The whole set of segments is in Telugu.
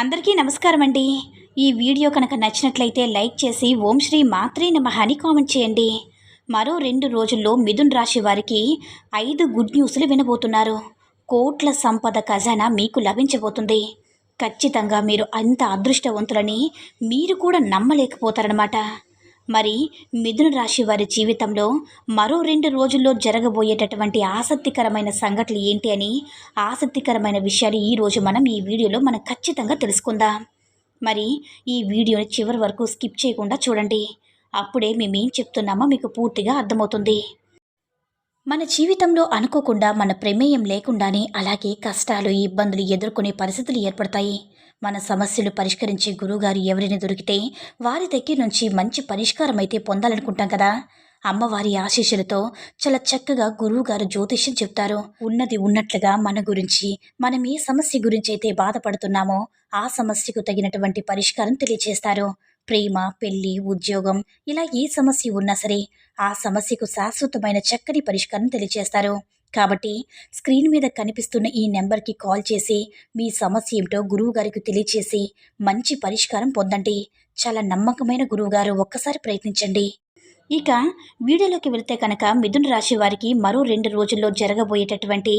అందరికీ నమస్కారం అండి. ఈ వీడియో కనుక నచ్చినట్లయితే లైక్ చేసి ఓం శ్రీ మాత్రే నమః అని కామెంట్ చేయండి. మరో రెండు రోజుల్లో మిథున్ రాశి వారికి ఐదు గుడ్ న్యూస్లు వినబోతున్నారు. కోట్ల సంపద ఖజానా మీకు లభించబోతుంది. ఖచ్చితంగా మీరు అంత అదృష్టవంతులని మీరు కూడా నమ్మలేకపోతారనమాట మరి మిథున రాశి వారి జీవితంలో మరో రెండు రోజుల్లో జరగబోయేటటువంటి ఆసక్తికరమైన సంఘటనలు ఏంటి అని ఆసక్తికరమైన విషయాలు ఈరోజు మనం ఈ వీడియోలో మనం ఖచ్చితంగా తెలుసుకుందాం. మరి ఈ వీడియోని చివరి వరకు స్కిప్ చేయకుండా చూడండి. అప్పుడే మేమేం చెప్తున్నామో మీకు పూర్తిగా అర్థమవుతుంది. మన జీవితంలో అనుకోకుండా మన ప్రమేయం లేకుండానే అలాగే కష్టాలు ఇబ్బందులు ఎదుర్కొనే పరిస్థితులు ఏర్పడతాయి. మన సమస్యలు పరిష్కరించే గురువుగారు ఎవరిని దొరికితే వారి దగ్గర నుంచి మంచి పరిష్కారం అయితే పొందాలనుకుంటాం కదా. అమ్మవారి ఆశీస్సులతో చాలా చక్కగా గురువుగారు జ్యోతిష్యం చెప్తారు. ఉన్నది ఉన్నట్లుగా మన గురించి మనం ఏ సమస్య గురించి అయితే బాధపడుతున్నామో ఆ సమస్యకు తగినటువంటి పరిష్కారం తెలియజేస్తారు ప్రేమ పెళ్ళి ఉద్యోగం ఇలా ఏ సమస్య ఉన్నా సరే ఆ సమస్యకు శాశ్వతమైన చక్కని పరిష్కారం తెలియజేస్తారు కాబట్టి స్క్రీన్ మీద కనిపిస్తున్న ఈ నెంబర్కి కాల్ చేసి మీ సమస్య ఏమిటో గురువు గారికి తెలియచేసి మంచి పరిష్కారం పొందండి. చాలా నమ్మకమైన గురువుగారు ఒక్కసారి ప్రయత్నించండి. ఇక వీడియోలోకి వెళ్తే కనుక మిథున రాశి వారికి మరో రెండు రోజుల్లో జరగబోయేటటువంటి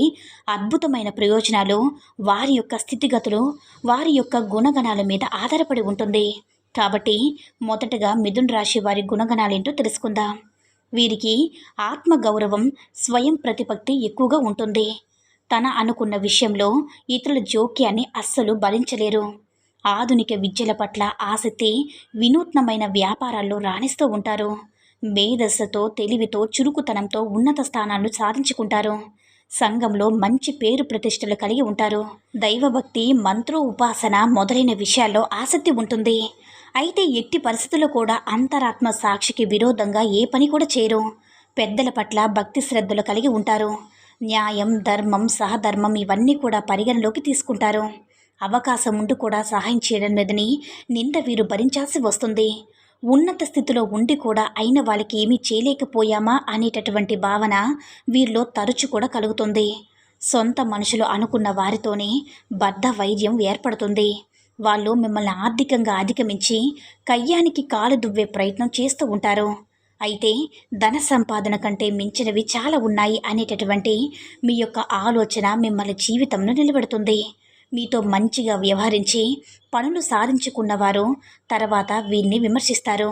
అద్భుతమైన ప్రయోజనాలు వారి యొక్క స్థితిగతులు వారి యొక్క గుణగణాల మీద ఆధారపడి ఉంటుంది. కాబట్టి మొదటగా మిథున రాశి వారి గుణగణాలేంటో తెలుసుకుందాం. వీరికి ఆత్మగౌరవం స్వయం ప్రతిపత్తి ఎక్కువగా ఉంటుంది. తన అనుకున్న విషయంలో ఇతరుల జోక్యాన్ని అస్సలు భరించలేరు. ఆధునిక విద్యల పట్ల ఆసక్తి వినూత్నమైన వ్యాపారాల్లో రాణిస్తూ ఉంటారు. మేధస్సుతో తెలివితో చురుకుతనంతో ఉన్నత స్థానాలను సాధించుకుంటారు. సంఘంలో మంచి పేరు ప్రతిష్టలు కలిగి ఉంటారు. దైవభక్తి మంత్రో ఉపాసన మొదలైన విషయాల్లో ఆసక్తి ఉంటుంది. అయితే ఎట్టి పరిస్థితుల్లో కూడా అంతరాత్మ సాక్షికి విరోధంగా ఏ పని కూడా చేయరు. పెద్దల పట్ల భక్తి శ్రద్ధలు కలిగి ఉంటారు. న్యాయం ధర్మం సహధర్మం ఇవన్నీ కూడా పరిగణలోకి తీసుకుంటారు. అవకాశం ఉండి కూడా సహాయం చేయడం లేదని నింద వీరు భరించాల్సి వస్తుంది. ఉన్నత స్థితిలో ఉండి కూడా అయిన వాళ్ళకి ఏమీ చేయలేకపోయామా అనేటటువంటి భావన వీరిలో తరచు కూడా కలుగుతుంది. సొంత మనుషులు అనుకున్న వారితోనే బద్ధ వైద్యం ఏర్పడుతుంది. వాళ్ళు మిమ్మల్ని ఆర్థికంగా అధిగమించి కయ్యానికి కాలు దువ్వే ప్రయత్నం చేస్తూ ఉంటారు. అయితే ధన సంపాదన కంటే మించినవి చాలా ఉన్నాయి అనేటటువంటి మీ యొక్క ఆలోచన మిమ్మల్ని జీవితంలో నిలబెడుతుంది. మీతో మంచిగా వ్యవహరించి పనులు సాధించుకున్నవారు తర్వాత వీరిని విమర్శిస్తారు.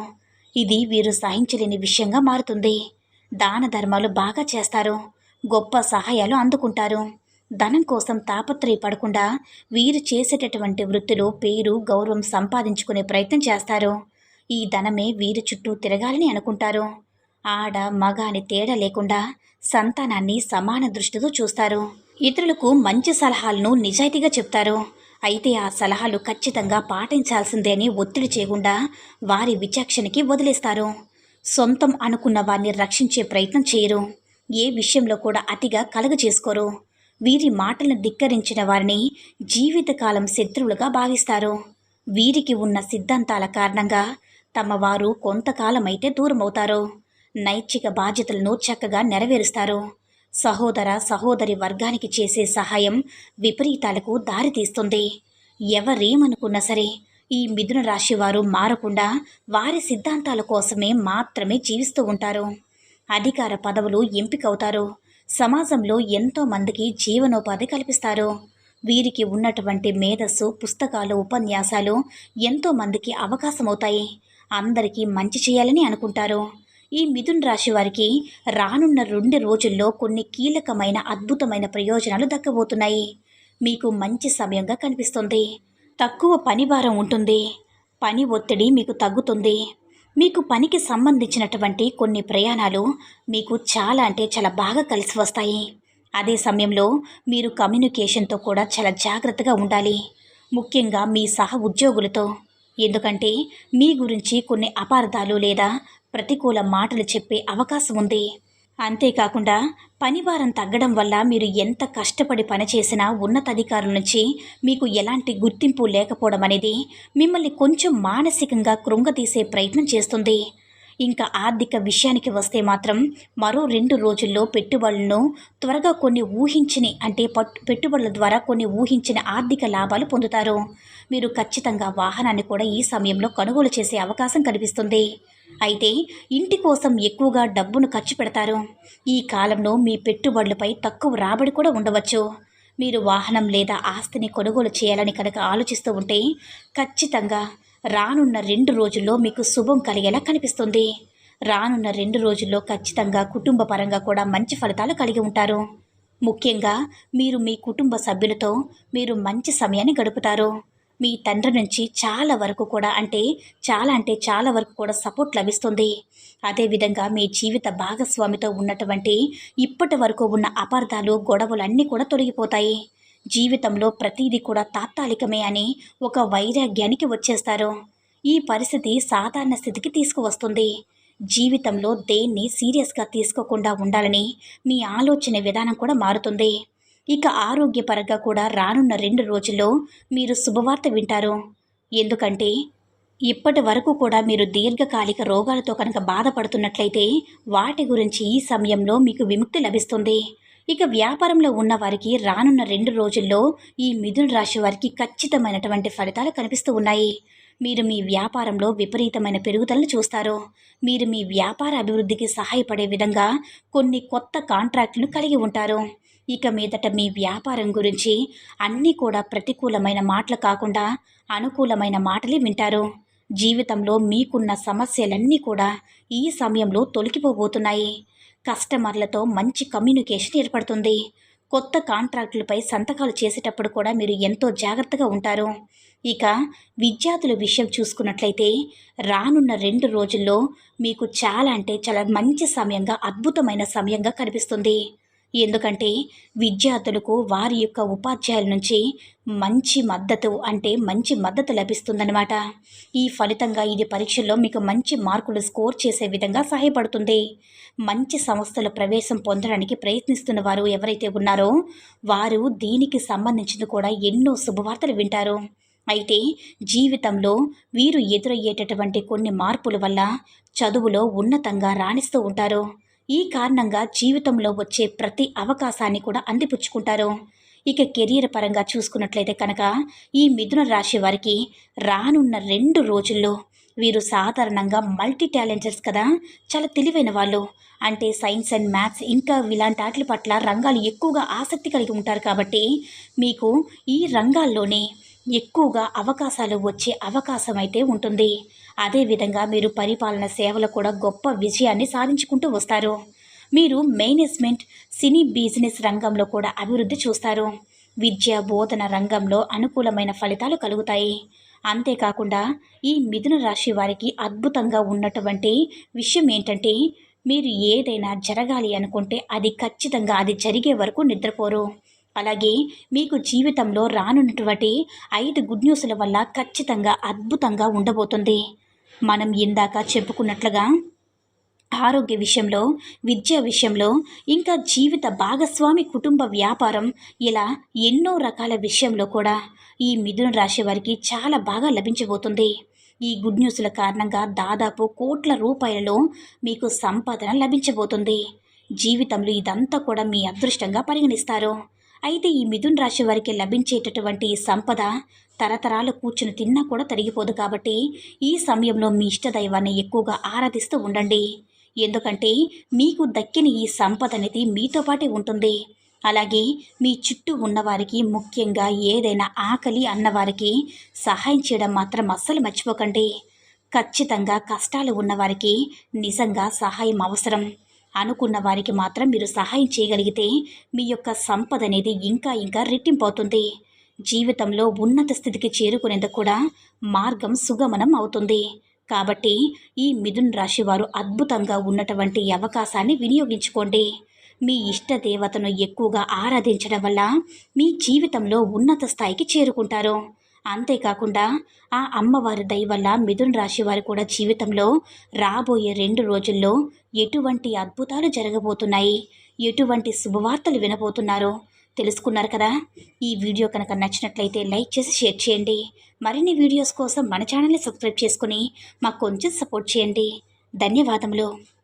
ఇది వీరు సహించలేని విషయంగా మారుతుంది. దాన ధర్మాలు బాగా చేస్తారు. గొప్ప సహాయాలు అందుకుంటారు. ధనం కోసం తాపత్రయపడకుండా వీరు చేసేటటువంటి వృత్తిలో పేరు గౌరవం సంపాదించుకునే ప్రయత్నం చేస్తారు. ఈ ధనమే వీరి చుట్టూ తిరగాలని అనుకుంటారు. ఆడ మగ అని తేడా లేకుండా సంతానాన్ని సమాన దృష్టితో చూస్తారు. ఇతరులకు మంచి సలహాలను నిజాయితీగా చెప్తారు. అయితే ఆ సలహాలు ఖచ్చితంగా పాటించాల్సిందే అని ఒత్తిడి చేయకుండా వారి విచక్షణకి వదిలేస్తారు. సొంతం అనుకున్న వారిని రక్షించే ప్రయత్నం చేయరు. ఏ విషయంలో కూడా అతిగా కలగ చేసుకోరు. వీరి మాటలను ధిక్కరించిన వారిని జీవితకాలం శత్రువులుగా భావిస్తారు. వీరికి ఉన్న సిద్ధాంతాల కారణంగా తమ వారు కొంతకాలమైతే దూరమవుతారు. నైచిక బాధ్యతలను చక్కగా నెరవేరుస్తారు. సహోదర సహోదరి వర్గానికి చేసే సహాయం విపరీతాలకు దారితీస్తుంది ఎవరేమనుకున్నా సరే ఈ మిథున రాశి వారు మారకుండా వారి సిద్ధాంతాల కోసమే మాత్రమే జీవిస్తూ ఉంటారు. అధికార పదవులు ఎంపికవుతారు. సమాజంలో ఎంతో మందికి జీవనోపాధి కల్పిస్తారు. వీరికి ఉన్నటువంటి మేధస్సు పుస్తకాలు ఉపన్యాసాలు ఎంతో మందికి అవకాశమవుతాయి. అందరికీ మంచి చేయాలని అనుకుంటారు. ఈ మిథున్ రాశి వారికి రానున్న రెండు రోజుల్లో కొన్ని కీలకమైన అద్భుతమైన ప్రయోజనాలు దక్కబోతున్నాయి. మీకు మంచి సమయంగా కనిపిస్తుంది. తక్కువ పని భారం ఉంటుంది. పని ఒత్తిడి మీకు తగ్గుతుంది. మీకు పనికి సంబంధించినటువంటి కొన్ని ప్రయాణాలు మీకు చాలా అంటే చాలా బాగా కలిసి వస్తాయి. అదే సమయంలో మీరు కమ్యూనికేషన్తో కూడా చాలా జాగ్రత్తగా ఉండాలి. ముఖ్యంగా మీ సహ ఉద్యోగులతో. ఎందుకంటే మీ గురించి కొన్ని అపార్థాలు లేదా ప్రతికూల మాటలు చెప్పే అవకాశం ఉంది. అంతేకాకుండా పనిభారం తగ్గడం వల్ల మీరు ఎంత కష్టపడి పనిచేసినా ఉన్నతాధికారుల నుంచి మీకు ఎలాంటి గుర్తింపు లేకపోవడం అనేది మిమ్మల్ని కొంచెం మానసికంగా కృంగతీసే ప్రయత్నం చేస్తుంది. ఇంకా ఆర్థిక విషయానికి వస్తే మాత్రం మరో రెండు రోజుల్లో పెట్టుబడులను త్వరగా కొన్ని ఊహించని అంటే పెట్టుబడుల ద్వారా కొన్ని ఊహించిన ఆర్థిక లాభాలు పొందుతారు. మీరు ఖచ్చితంగా వాహనాన్ని కూడా ఈ సమయంలో కొనుగోలు చేసే అవకాశం కనిపిస్తుంది. అయితే ఇంటి కోసం ఎక్కువగా డబ్బును ఖర్చు పెడతారు. ఈ కాలంలో మీ పెట్టుబడులపై తక్కువ రాబడి కూడా ఉండవచ్చు. మీరు వాహనం లేదా ఆస్తిని కొనుగోలు చేయాలని కనుక ఆలోచిస్తూ ఉంటే ఖచ్చితంగా రానున్న రెండు రోజుల్లో మీకు శుభం కలిగేలా కనిపిస్తుంది. రానున్న రెండు రోజుల్లో ఖచ్చితంగా కుటుంబ పరంగా కూడా మంచి ఫలితాలు కలిగి ఉంటారు. ముఖ్యంగా మీరు మీ కుటుంబ సభ్యులతో మీరు మంచి సమయాన్ని గడుపుతారు. మీ తండ్రి నుంచి చాలా వరకు కూడా అంటే చాలా అంటే చాలా వరకు కూడా సపోర్ట్ లభిస్తుంది. అదేవిధంగా మీ జీవిత భాగస్వామితో ఉన్నటువంటి ఇప్పటి వరకు ఉన్న అపార్థాలు గొడవలు అన్నీ కూడా తొలగిపోతాయి. జీవితంలో ప్రతిదీ కూడా తాత్కాలికమే అని ఒక వైరాగ్యానికి వచ్చేస్తారు. ఈ పరిస్థితి సాధారణ స్థితికి తీసుకువస్తుంది. జీవితంలో దేన్ని సీరియస్గా తీసుకోకుండా ఉండాలని మీ ఆలోచన విధానం కూడా మారుతుంది. ఇక ఆరోగ్యపరంగా కూడా రానున్న రెండు రోజుల్లో మీరు శుభవార్త వింటారు. ఎందుకంటే ఇప్పటి వరకు కూడా మీరు దీర్ఘకాలిక రోగాలతో కనుక బాధపడుతున్నట్లయితే వాటి గురించి ఈ సమయంలో మీకు విముక్తి లభిస్తుంది. ఇక వ్యాపారంలో ఉన్న వారికి రానున్న రెండు రోజుల్లో ఈ మిథున రాశి వారికి ఖచ్చితమైనటువంటి ఫలితాలు కనిపిస్తూ ఉన్నాయి. మీరు మీ వ్యాపారంలో విపరీతమైన పెరుగుదలను చూస్తారు. మీరు మీ వ్యాపార అభివృద్ధికి సహాయపడే విధంగా కొన్ని కొత్త కాంట్రాక్టులను కలిగి ఉంటారు. ఇక మీదట మీ వ్యాపారం గురించి అన్నీ కూడా ప్రతికూలమైన మాటలు కాకుండా అనుకూలమైన మాటలే వింటారు. జీవితంలో మీకున్న సమస్యలన్నీ కూడా ఈ సమయంలో తొలగిపోబోతున్నాయి. కస్టమర్లతో మంచి కమ్యూనికేషన్ ఏర్పడుతుంది. కొత్త కాంట్రాక్టులపై సంతకాలు చేసేటప్పుడు కూడా మీరు ఎంతో జాగ్రత్తగా ఉంటారు. ఇక విద్యార్థుల విషయం చూసుకున్నట్లయితే రానున్న రెండు రోజుల్లో మీకు చాలా అంటే చాలా మంచి సమయంగా అద్భుతమైన సమయంగా కనిపిస్తుంది. ఎందుకంటే విద్యార్థులకు వారి యొక్క ఉపాధ్యాయుల నుంచి మంచి మద్దతు అంటే మంచి మద్దతు లభిస్తుందన్నమాట. ఈ ఫలితంగా ఇది పరీక్షల్లో మీకు మంచి మార్కులు స్కోర్ చేసే విధంగా సహాయపడుతుంది. మంచి సంస్థల ప్రవేశం పొందడానికి ప్రయత్నిస్తున్న వారు ఎవరైతే ఉన్నారో వారు దీనికి సంబంధించిన కూడా ఎన్నో శుభవార్తలు వింటారు. అయితే జీవితంలో వీరు ఎదురయ్యేటటువంటి కొన్ని మార్పుల వల్ల చదువులో ఉన్నతంగా రాణిస్తూ ఉంటారు. ఈ కారణంగా జీవితంలో వచ్చే ప్రతి అవకాశాన్ని కూడా అందిపుచ్చుకుంటారు. ఇక కెరీర్ పరంగా చూసుకున్నట్లయితే కనుక ఈ మిథున రాశి వారికి రానున్న రెండు రోజుల్లో వీరు సాధారణంగా మల్టీ టాలెంటర్స్ కదా చాలా తెలివైన వాళ్ళు. అంటే సైన్స్ అండ్ మ్యాథ్స్ ఇంకా ఇలాంటి వాటి పట్ల రంగాలు ఎక్కువగా ఆసక్తి కలిగి ఉంటారు కాబట్టి మీకు ఈ రంగాల్లోనే ఎక్కువగా అవకాశాలు వచ్చే అవకాశం అయితే ఉంటుంది అదేవిధంగా మీరు పరిపాలన సేవలు కూడా గొప్ప విజయాన్ని సాధించుకుంటూ వస్తారు. మీరు మేనేజ్మెంట్ సినీ బిజినెస్ రంగంలో కూడా అభివృద్ధి చూస్తారు. విద్య బోధన రంగంలో అనుకూలమైన ఫలితాలు కలుగుతాయి. అంతేకాకుండా ఈ మిథున రాశి వారికి అద్భుతంగా ఉన్నటువంటి విషయం ఏంటంటే మీరు ఏదైనా జరగాలి అనుకుంటే అది ఖచ్చితంగా అది జరిగే వరకు నిద్రపోరు. అలాగే మీకు జీవితంలో రానున్నటువంటి ఐదు గుడ్ న్యూస్ల వల్ల ఖచ్చితంగా అద్భుతంగా ఉండబోతుంది. మనం ఇందాక చెప్పుకున్నట్లుగా ఆరోగ్య విషయంలో విద్య విషయంలో ఇంకా జీవిత భాగస్వామి కుటుంబ వ్యాపారం ఇలా ఎన్నో రకాల విషయంలో కూడా ఈ మిథున రాశి వారికి చాలా బాగా లభించబోతుంది. ఈ గుడ్ న్యూస్ల కారణంగా దాదాపు కోట్ల రూపాయలలో మీకు సంపాదన లభించబోతుంది. జీవితంలో ఇదంతా కూడా మీ అదృష్టంగా పరిగణిస్తారు. అయితే ఈ మిథున్ రాశి వారికి లభించేటటువంటి సంపద తరతరాలు కూర్చుని తిన్నా కూడా తరిగిపోదు కాబట్టి ఈ సమయంలో మీ ఇష్టదైవాన్ని ఎక్కువగా ఆరాధిస్తూ ఉండండి. ఎందుకంటే మీకు దక్కిన ఈ సంపద అనేది మీతో పాటే ఉంటుంది. అలాగే మీ చుట్టూ ఉన్నవారికి ముఖ్యంగా ఏదైనా ఆకలి అన్నవారికి సహాయం చేయడం మాత్రం అస్సలు మర్చిపోకండి. ఖచ్చితంగా కష్టాలు ఉన్నవారికి నిజంగా సహాయం అవసరం. అనుకున్న వారికి మాత్రం మీరు సహాయం చేయగలిగితే మీ యొక్క సంపద అనేది ఇంకా ఇంకా రెట్టింపవుతుంది. జీవితంలో ఉన్నత స్థితికి చేరుకునేందుకు కూడా మార్గం సుగమనం అవుతుంది. కాబట్టి ఈ మిథున్ రాశి వారు అద్భుతంగా ఉన్నటువంటి అవకాశాన్ని వినియోగించుకోండి. మీ ఇష్ట దేవతను ఎక్కువగా ఆరాధించడం వల్ల మీ జీవితంలో ఉన్నత స్థాయికి చేరుకుంటారు. అంతేకాకుండా ఆ అమ్మవారి దయ వల్ల మిథున్ రాశి వారు కూడా జీవితంలో రాబోయే రెండు రోజుల్లో ఎటువంటి అద్భుతాలు జరగబోతున్నాయి? ఎటువంటి శుభవార్తలు వినబోతున్నారో? తెలుసుకున్నారు కదా? ఈ వీడియో కనుక నచ్చినట్లయితే లైక్ చేసి షేర్ చేయండి. మరిన్ని వీడియోస్ కోసం మన ఛానల్ని సబ్స్క్రైబ్ చేసుకుని మాకు కొంచెం సపోర్ట్ చేయండి. ధన్యవాదములు.